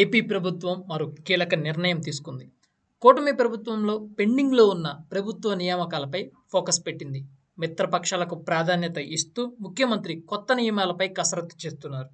AP ప్రభుత్వం మరో కీలక నిర్ణయం తీసుకుంది. కూటమి ప్రభుత్వంలో పెండింగ్లో ఉన్న ప్రభుత్వ నియామకాలపై ఫోకస్ పెట్టింది. మిత్రపక్షాలకు ప్రాధాన్యత ఇస్తూ ముఖ్యమంత్రి కొత్త నియమాలపై కసరత్తు చేస్తున్నారు.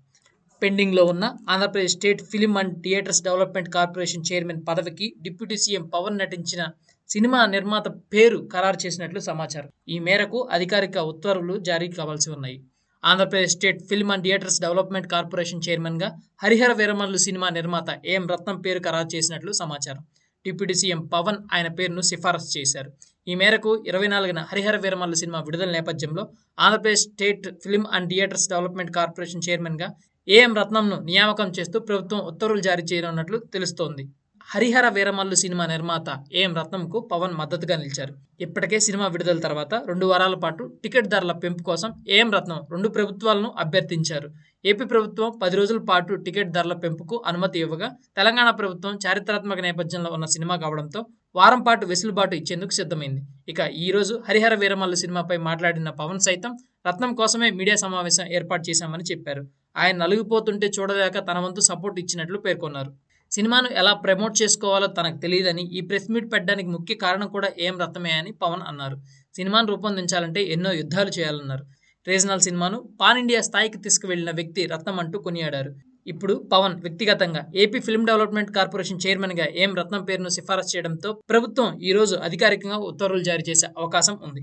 పెండింగ్లో ఉన్న Andhra Pradesh state film and theatres development corporation chairman పదవికి డిప్యూటీ సీఎం పవన్ నటించిన సినిమా నిర్మాత పేరు ఖరారు చేసినట్లు సమాచారం. ఈ మేరకు అధికారిక ఉత్తర్వులు జారీ కావాల్సి ఉన్నాయి. Andhra Pradesh state film and theatres development corporation చైర్మన్గా హరిహర వీరమల్లు సినిమా నిర్మాత ఏఎం రత్నం పేరు ఖరారు చేసినట్లు సమాచారం. డిప్యూటీ సీఎం పవన్ ఆయన పేరును సిఫారసు చేశారు. ఈ మేరకు ఇరవై నాలుగున హరిహర వీరమల్లు సినిమా విడుదల నేపథ్యంలో Andhra Pradesh state film and theatres development corporation చైర్మన్గా ఏఎం రత్నంను నియామకం చేస్తూ ప్రభుత్వం ఉత్తర్వులు జారీ చేయనున్నట్లు తెలుస్తోంది. హరిహర వీరమల్లు సినిమా నిర్మాత ఏఎం రత్నంకు పవన్ మద్దతుగా నిలిచారు. ఇప్పటికే సినిమా విడుదల తర్వాత రెండు వారాల పాటు టికెట్ ధరల పెంపు కోసం ఏఎం రత్నం రెండు ప్రభుత్వాలను అభ్యర్థించారు. ఏపీ ప్రభుత్వం పది రోజుల పాటు టికెట్ ధరల పెంపుకు అనుమతి ఇవ్వగా తెలంగాణ ప్రభుత్వం చారిత్రాత్మక నేపథ్యంలో ఉన్న సినిమా కావడంతో వారం పాటు వెసులుబాటు ఇచ్చేందుకు సిద్ధమైంది. ఇక ఈ రోజు హరిహర వీరమల్లు సినిమాపై మాట్లాడిన పవన్ సైతం రత్నం కోసమే మీడియా సమావేశం ఏర్పాటు చేశామని చెప్పారు. ఆయన నలిగిపోతుంటే చూడలేక తన వంతు సపోర్ట్ ఇచ్చినట్లు పేర్కొన్నారు. సినిమాను ఎలా ప్రమోట్ చేసుకోవాలో తనకు తెలియదని ఈ ప్రెస్ మీట్ పెట్టడానికి ముఖ్య కారణం కూడా ఏం రత్నమే అని పవన్ అన్నారు. సినిమాను రూపొందించాలంటే ఎన్నో యుద్ధాలు చేయాలన్నారు. రీజనల్ సినిమాను పాన్ ఇండియా స్థాయికి తీసుకువెళ్ళిన వ్యక్తి రత్నం అంటూ కొనియాడారు. ఇప్పుడు పవన్ వ్యక్తిగతంగా ఏపీ ఫిల్మ్ డెవలప్మెంట్ కార్పొరేషన్ చైర్మన్గా ఏం రత్నం పేరును సిఫారసు చేయడంతో ప్రభుత్వం ఈరోజు అధికారికంగా ఉత్తర్వులు జారీ చేసే అవకాశం ఉంది.